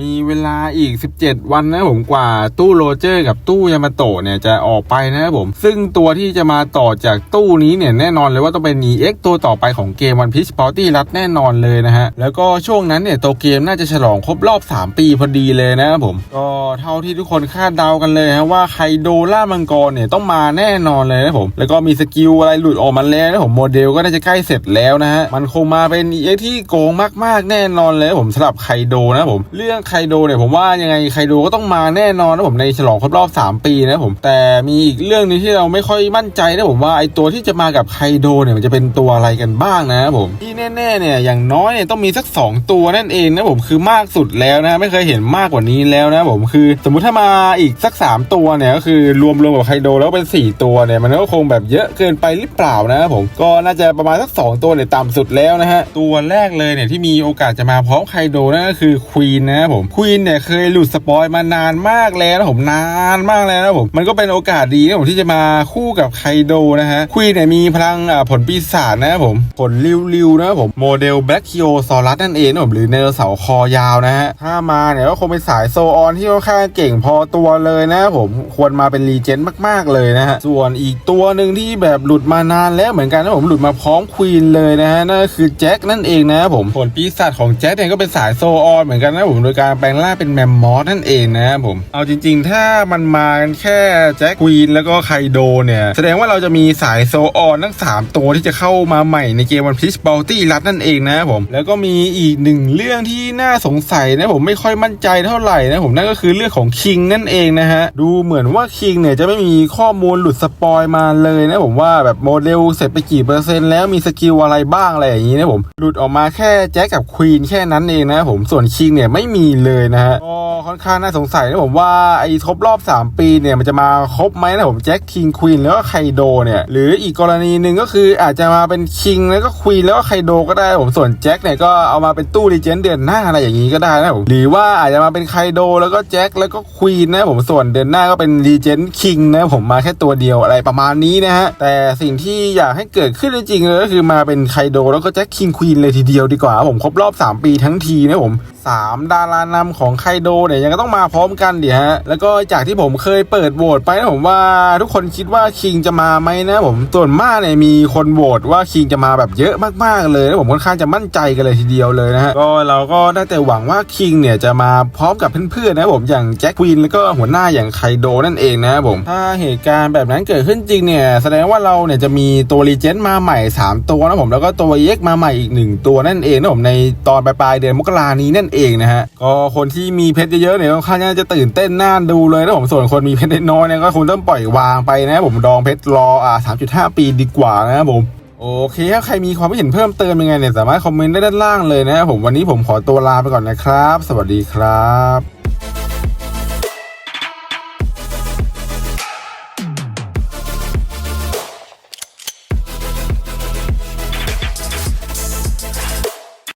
มีเวลาอีก 17 วันนะผมกว่าตู้โรเจอร์กับตู้ยามาโตะเนี่ยจะออกไปนะครับผม ซึ่งตัวที่จะมาต่อจากตู้นี้เนี่ยแน่นอนเลยว่าต้องเป็น EX ตัวต่อไปของเกม One Piece Party รัดแน่นอนเลยนะฮะ แล้วก็ช่วงนั้นเนี่ยตัวเกมน่าจะฉลองครบรอบ 3 ปีพอดีเลยนะครับผม ก็เท่าที่ทุกคนคาดเดากันเลยฮะว่าไคโดล่ามังกรเนี่ยต้องมาแน่นอนเลยนะครับผมแล้วก็มีสกิลอะไรหลุดออกมาแล้วนะครับผมโมเดลก็น่าจะใกล้เสร็จแล้วนะฮะมันคงมาเป็น EX ที่โกงมากๆแน่นอนเลยผมสำหรับไคโดนะครับผมเรื่องไคโดเนี่ยผมว่ายังไงไคโดก็ต้องมาแน่นอนนะผมในฉลองครบรอบ 3 ปีนะผมแต่มีอีกเรื่องหนึงที่เราไม่ค่อยมั่นใจนะผมว่าไอตัวที่จะมากับไคโดเนี่ยมันจะเป็นตัวอะไรกันบ้างนะผมที่แน่ๆเนี่ยอย่างน้อยเนี่ยต้องมีสัก 2 ตัวนั่นเองนะผมคือมากสุดแล้วนะไม่เคยเห็นมากกว่านี้แล้วนะผมคือ สมมุติถ้ามาอีกสัก 3 ตัวเนี่ยก็คือรวมรวมกับไคโดแล้วเป็น 4 ตัวเนี่ยมันก็คงแบบเยอะเกินไปหรือเปล่านะผมก็น่าจะประมาณสัก 2 ตัวเนี่ยต่ำสุดแล้วนะฮะตัวแรกเลยเนี่ยที่มีโอกาสจะมาพร้อมไคโดนั่นก็คือควีนนะครับผมควีนเนี่ยเคยหลุดสปอยมานานมากแล้วนะผมนานมากแล้วนะผมมันก็เป็นโอกาสดีนะผมที่จะมาคู่กับไคโดนะฮะควีนเนี่ยมีพลังอ่าผลปีศาจนะครับผมผลริวๆนะครับผมโมเดลแบล็กคิโอซอรัสนั่นเองนะผมหรือไดโนเสาร์คอยาวนะฮะถ้ามาเนี่ยก็คงเป็นสายโซออนที่ค่อนข้างเก่งพอตัวเลยนะผมควรมาเป็นรีเจนต์มาก ๆ เลยนะฮะส่วนอีกตัวหนึ่งที่แบบหลุดมานานแล้วเหมือนกันนะผมหลุดมาพร้อมควีนเลยนะฮะนั่นคือแจ็คนั่นเองนะครับผมผลปีศาจของแจ็คเนี่ยก็เป็นสายโซออนเหมือนกันนะผมโดยการแปลงร่างเป็นแมมมอสนั่นเองนะครับผม เอาจริง ๆ ถ้ามันมากันแค่แจ็คควีนแล้วก็ไคโดเนี่ย แสดงว่าเราจะมีสายโซออนทั้ง 3 ตัวที่จะเข้ามาใหม่ในเกมวันพิชบอลตี้รัดนั่นเองนะครับผม แล้วก็มีอีกหนึ่งเรื่องที่น่าสงสัยนะผมไม่ค่อยมั่นใจเท่าไหร่นะผมนั่นก็คือเรื่องของคิงนั่นเองนะฮะดูเหมือนว่าคิงเนี่ยจะไม่มีข้อมูลหลุดสปอยมาเลยนะผมว่าแบบโมเดลเสร็จไปกี่เปอร์เซ็นต์แล้วมีสกิลอะไรบ้างอะไรอย่างนี้นะผมหลุดออกมาแค่แจ็คกับควีนแค่นั้นเองนะผมส่วนคิงเนี่ยไม่มีเลยนะฮะก็ค่อนข้างน่าสงสัยนะผมว่าไอ้ครบรอบ 3 ปีเนี่ยมันจะมาครบไหมนะผมแจ็คคิงควีนแล้วก็ไคโดเนี่ยหรืออีกกรณีหนึ่งก็คืออาจจะมาเป็นคิงแล้วก็ควีนแล้วก็ไคโดก็ได้ผมส่วนแจ็คเนี่ยก็เอามาเป็นตู้รีเจนเดือนหน้าอะไรอย่างนี้ก็ได้นะผมหรือว่าอาจจะมาเป็นไคโดแล้วก็แจ็คแล้วก็ควีนนะผมส่วนเดือนหน้าก็เป็นรีเจนคิงนะผมมาแค่ตัวเดียวอะไรประมาณนี้นะฮะแต่สิ่งที่อยากให้เกิดขึ้นจริงๆเลยก็คือมาเป็นไคโดแล้วก็แจ็คคิงควีนเลยทีเดียวดีกว่าผมครบรอบ 3 ปีทั้งทีนะผม 3 ดารานำของไคโดเนี่ยยังก็ต้องมาพร้อมกันดิฮะ แล้วก็จากที่ผมเคยเปิดโหวตไปนะผมว่าทุกคนคิดว่าคิงจะมาไหมนะผมส่วนมากเนี่ยมีคนโหวตว่าคิงจะมาแบบเยอะมากๆเลยนะผมค่อนข้างจะมั่นใจกันเลยทีเดียวเลยนะฮะก็เราก็ได้แต่หวังว่าคิงเนี่ยจะมาพร้อมกับเพื่อนๆนะผมอย่างแจ็คควีนแล้วก็หัวหน้าอย่างไคโดนั่นเองนะผมถ้าเหตุการณ์แบบนั้นเกิดขึ้นจริงเนี่ยแสดงว่าเราเนี่ยจะมีตัวรีเจนต์มาใหม่ 3 ตัวนะผมแล้วก็ตัวเอ็กมาใหม่อีก 1 ตัวนั่นเองนะผมในตอนปลายเดือนมกรานี้นั่นเองนะฮะก็คนที่มีเพชรเยอะๆเนี่ยค่อนข้างจะตื่นเต้นน่าดูเลยนะผมส่วนคนมีเพชรน้อยเนี่ยก็คงต้องปล่อยวางไปนะผมดองเพชรรออ่า3.5 ปีดีกว่านะครับผมโอเคถ้าใครมีความคิดเห็นเพิ่มเติมยังไงเนี่ยสามารถคอมเมนต์ได้ด้านล่างเลยนะครับผมวันนี้ผมขอตัวลาไปก่อนนะครับ สวัสดีครับ